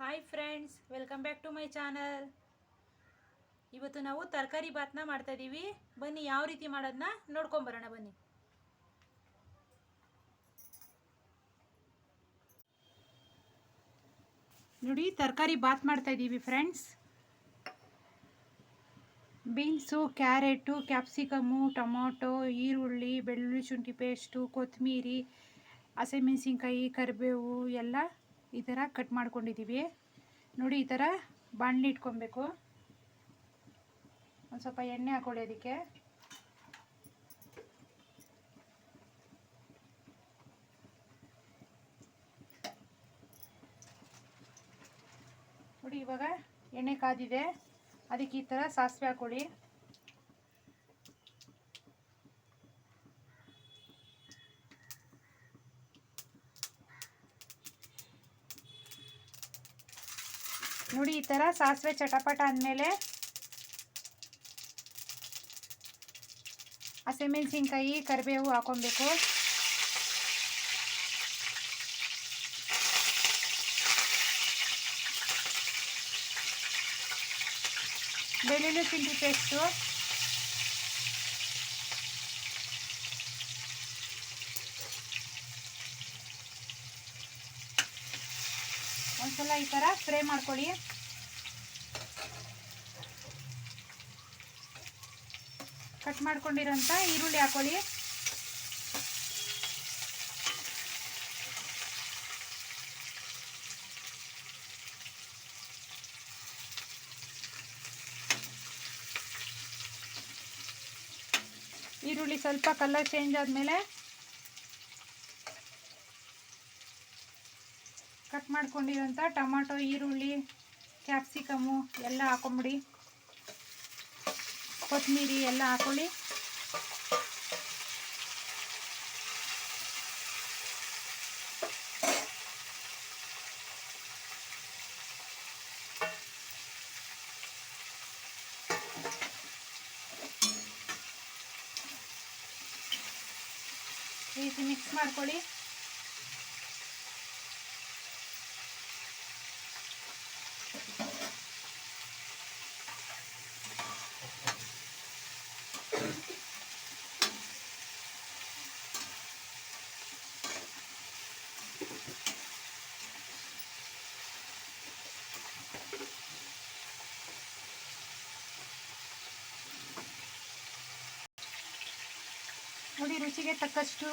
Hi friends welcome back to my channel ಇವತ್ತು ನಾವು ತರಕಾರಿ ಬಾತ್ನ ಮಾಡ್ತಾ ಇದ್ದೀವಿ ಬನ್ನಿ, ಯಾವ ರೀತಿ ಮಾಡೋದನ್ನ ನೋಡ್ಕೊಂಬರೋಣ ಬನ್ನಿ. ನೋಡಿ, ತರಕಾರಿ ಬಾತ್ ಮಾಡ್ತಾ ಇದ್ದೀವಿ friends beans, carrot capsicum tomato, ಈರುಳ್ಳಿ, ಬೆಳ್ಳುಳ್ಳಿ ಶುಂಠಿ ಪೇಸ್ಟು ಕೊತ್ತಂಬರಿ ಹಸಿಮೆಣಸಿನ್ಕಾಯಿ ಕರಿಬೇವು, ಎಲ್ಲ ಈ ಥರ ಕಟ್ ಮಾಡ್ಕೊಂಡಿದ್ದೀವಿ. ನೋಡಿ, ಈ ಥರ ಬಾಣಲಿ ಇಟ್ಕೊಬೇಕು. ಒಂದು ಸ್ವಲ್ಪ ಎಣ್ಣೆ ಹಾಕೊಳ್ಳಿ ಅದಕ್ಕೆ. ನೋಡಿ, ಇವಾಗ ಎಣ್ಣೆ ಕಾದಿದೆ. ಅದಕ್ಕೆ ಈ ಥರ ಸಾಸಿವೆ ಹಾಕೊಳ್ಳಿ. ನೋಡಿ ಈ ಥರ ಸಾಸಿವೆ ಚಟಪಟ ಅಂದಮೇಲೆ ಹಸಿಮೆಣಸಿನ್ಕಾಯಿ ಕರಿಬೇವು ಹಾಕೊಬೇಕು. ಬೆಳ್ಳುಳ್ಳಿ ಶುಂಠಿ ಪೇಸ್ಟು ಒಂದ್ಸಲ ಈ ಥರ ಫ್ರೈ ಮಾಡ್ಕೊಳ್ಳಿ. ಕಟ್ ಮಾಡ್ಕೊಂಡಿರೋಂಥ ಈರುಳ್ಳಿ ಹಾಕೊಳ್ಳಿ. ಈರುಳ್ಳಿ ಸ್ವಲ್ಪ ಕಲರ್ ಚೇಂಜ್ ಆದಮೇಲೆ ಕಟ್ ಮಾಡ್ಕೊಂಡಿರೋಂಥ ಟೊಮಾಟೊ ಈರುಳ್ಳಿ ಕ್ಯಾಪ್ಸಿಕಮು ಎಲ್ಲ ಹಾಕೊಂಬಿಡಿ. ಕೊತ್ತಂಬರಿ ಎಲ್ಲ ಹಾಕೊಳ್ಳಿ. ರೀತಿ ಮಿಕ್ಸ್ ಮಾಡ್ಕೊಳ್ಳಿ. ನೋಡಿ ರುಚಿಗೆ ತಕ್ಕಷ್ಟು